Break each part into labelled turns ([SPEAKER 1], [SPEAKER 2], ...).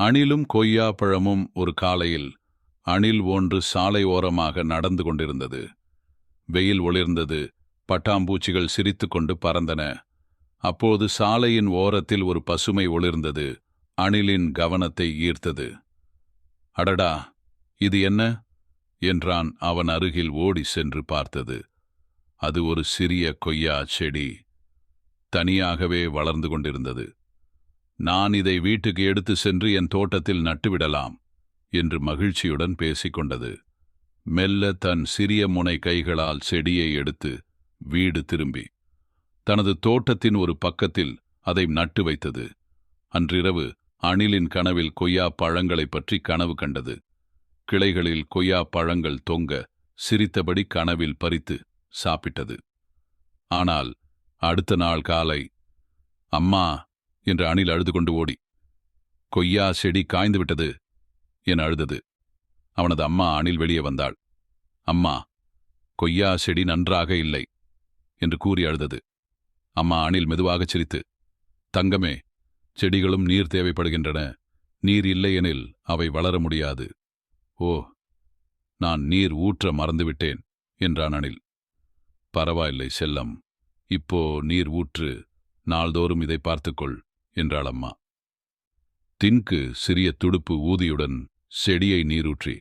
[SPEAKER 1] அணிலும் கொய்யாப்பழமும் ஒரு காலையில் அணில் ஒன்று சாலை ஓரமாக நடந்து கொண்டிருந்தது. வெயில் ஒளிர்ந்தது. பட்டாம்பூச்சிகள் சிரித்துக்கொண்டு பறந்தன. அப்போது சாலையின் ஓரத்தில் ஒரு பசுமை ஒளிர்ந்தது. அணிலின் கவனத்தை ஈர்த்தது. அடடா இது என்ன? என்றான் அவன் அருகில் ஓடி சென்று பார்த்தது. அது ஒரு சிறிய கொய்யா செடி. தனியாகவே வளர்ந்து கொண்டிருந்தது. நான் இதை வீட்டுக்கு எடுத்து சென்று என் தோட்டத்தில் நட்டுவிடலாம் என்று மகிழ்ச்சியுடன் பேசிக்கொண்டது. மெல்ல தன் சிறிய முனை கைகளால் செடியை எடுத்து வீடு திரும்பி. தனது தோட்டத்தின் ஒரு பக்கத்தில் அதை நட்டு வைத்தது. அன்றிரவு அணிலின் கனவில் கொய்யா பழங்களைப் பற்றி கனவு கண்டது. கிளைகளில் கொய்யா பழங்கள் தொங்க சிரித்தபடி கனவில் பறித்து சாப்பிட்டது. ஆனால் அடுத்த நாள் காலை அம்மா என்று அணில் அழுது கொண்டு ஓடி. கொய்யா செடி காய்ந்து விட்டது என அழுதது. அவனது அம்மா அணில் வெளியே வந்தாள். அம்மா கொய்யா செடி நன்றாக இல்லை என்று கூறி அழுதது. அம்மா அணில் மெதுவாகச் சிரித்து தங்கமே செடிகளும் நீர் தேவைப்படுகின்றன. நீர் இல்லையெனில் அவை வளர முடியாது. ஓ நான் நீர் ஊற்ற மறந்துவிட்டேன் என்றான் அணில். பரவாயில்லை செல்லம் இப்போ நீர் ஊற்று நாள்தோறும் இதை பார்த்துக்கொள். என்றாள் அம்மா தின்கு சிறிய துடுப்பு ஊதியுடன் செடியை நீரூற்றி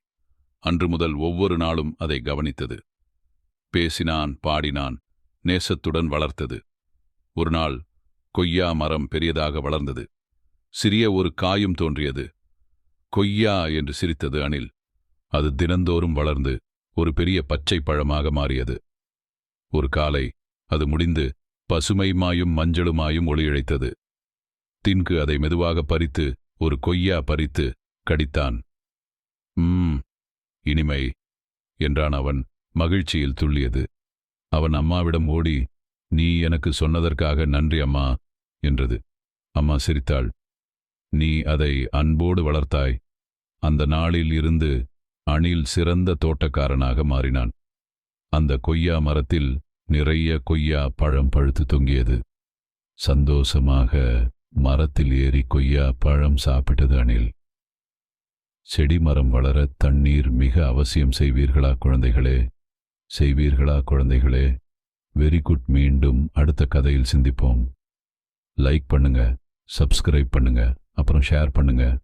[SPEAKER 1] அன்று முதல் ஒவ்வொரு நாளும் அதை கவனித்தது. பேசினான் பாடினான் நேசத்துடன் வளர்த்தது. ஒரு நாள் கொய்யா மரம் பெரியதாக வளர்ந்தது. சிறிய ஒரு காயும் தோன்றியது. கொய்யா என்று சிரித்தது அணில். அது தினந்தோறும் வளர்ந்து ஒரு பெரிய பச்சை பழமாக மாறியது. ஒரு காலை அது முடிந்து பசுமைமாயும் மஞ்சளுமாயும் ஒளியிழைத்தது. தின்கு அதை மெதுவாக பறித்து ஒரு கொய்யா பறித்து கடித்தான். ம் இனிமை என்றான் அவன் மகிழ்ச்சியில் துள்ளியது. அவன் அம்மாவிடம் ஓடி நீ எனக்கு சொன்னதற்காக நன்றி அம்மா என்றது. அம்மா சிரித்தாள். நீ அதை அன்போடு வளர்த்தாய். அந்த நாளில் இருந்து அணில் சிறந்த தோட்டக்காரனாக மாறினான். அந்த கொய்யா மரத்தில் நிறைய கொய்யா பழம் பழுத்து தொங்கியது. சந்தோஷமாக மரத்தில் ஏறி கொய்யா பழம் சாப்பிட்டது அணில் செடி மரம் வளர தண்ணீர் மிக அவசியம் செய்வீர்களா குழந்தைகளே? செய்வீர்களா குழந்தைகளே? வெரி குட் மீண்டும் அடுத்த கதையில் சிந்திப்போம். லைக் பண்ணுங்க சப்ஸ்கிரைப் பண்ணுங்க அப்புறம் ஷேர் பண்ணுங்க.